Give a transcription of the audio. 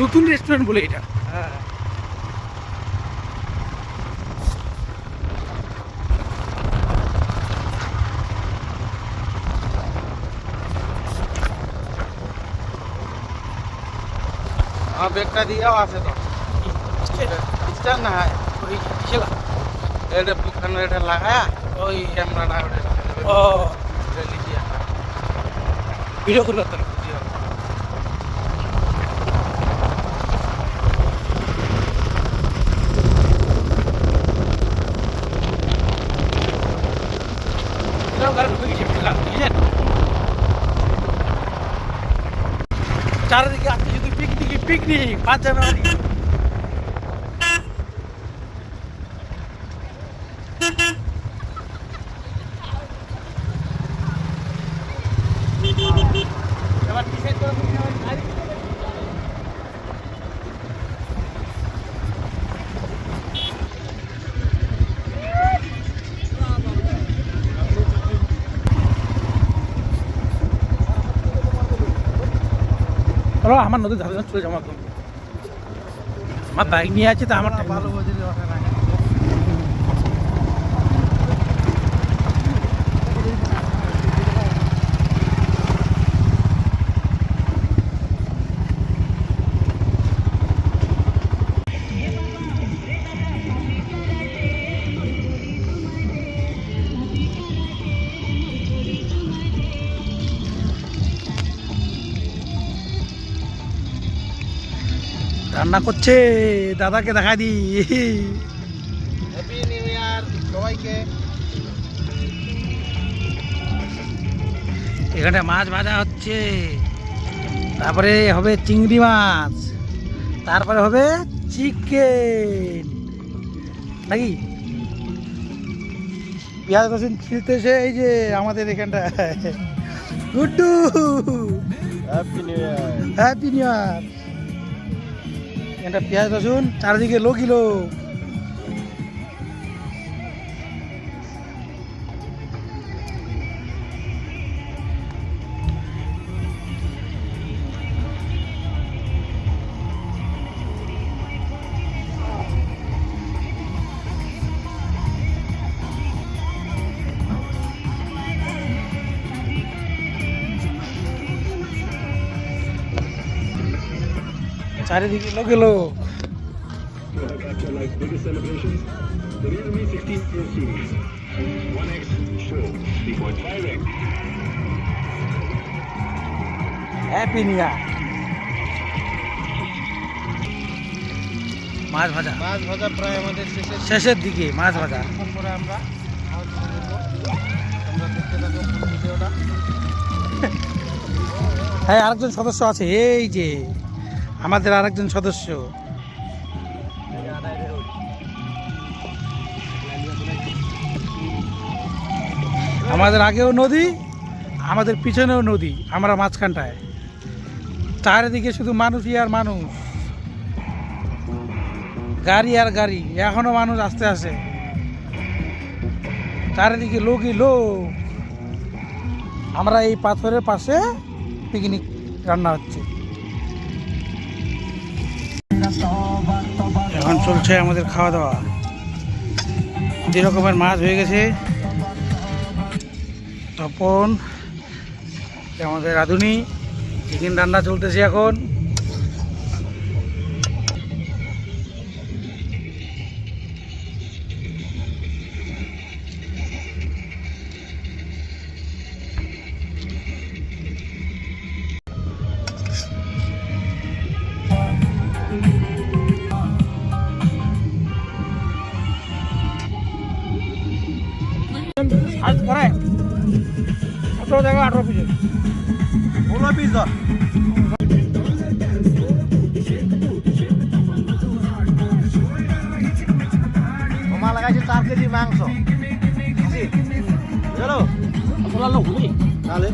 নতুন রেস্টুরেন্ট বলে এটা। হ্যাঁ। ব্যাগটা দিয়েও আছে তো। স্টার না এটা এটা লাগায়া ওই ক্যামেরাটা ভিডিও করল তো ভিডিও। এটাও গাড়ি ঢুকে গেছে খেলা বুঝলেন? চারিদিকে আপনি যদি পিকনিক পিকনিক পাঁচ জানুয়ারি এবার ডিসাইড করে তুমি আমার গাড়ি চলো আমার নদীর ধারে ধারে চলে যাব একদম আমার বাইক নিয়ে আছে, তো আমার ভালো রান্না করছে দাদাকে দেখা দি। হ্যাপি নিউ ইয়ার সবাইকে। এখানে মাছ ভাজা হচ্ছে তারপরে হবে চিংড়ি মাছ তারপরে হবে চিকেন। নাকি? পেঁয়াজ রসুন ছিলতেছে এই যে আমাদের এখানটা। Guddu. Happy new year happy new year এখানটা পেঁয়াজ রসুন চারিদিকে লোকই 1x show 3.5x. হ্যাপি মাছ ভাজা। মাছ ভাজা প্রায় আমাদের শেষের শেষের দিকে মাছ ভাজা। পরে আমরা দেখতে ভিডিওটা। হ্যাঁ আরেকজন সদস্য আছে। এই যে আমাদের আরেকজন সদস্য। আমাদের আগেও নদী, আমাদের পিছনেও নদী, আমরা মাঝখানটায়। চারিদিকে শুধু মানুষই আর মানুষ। গাড়ি আর গাড়ি, এখনও মানুষ আসতে আসে চারিদিকে লোকই লোক। আমরা এই পাথরের পাশে পিকনিক রান্না হচ্ছে। এখন চলছে আমাদের খাওয়া দাওয়া। দুই রকমের মাছ হয়ে গেছে। তপন, আমাদের রাঁধুনি, চিকেন রান্না চলতেছে এখন। সাইজ করে সতেরো থেকে আঠারো পিসের ষোলো পিস ধর। তোমার লাগাইছে চার কেজি মাংস। চলো। করেও তাহলে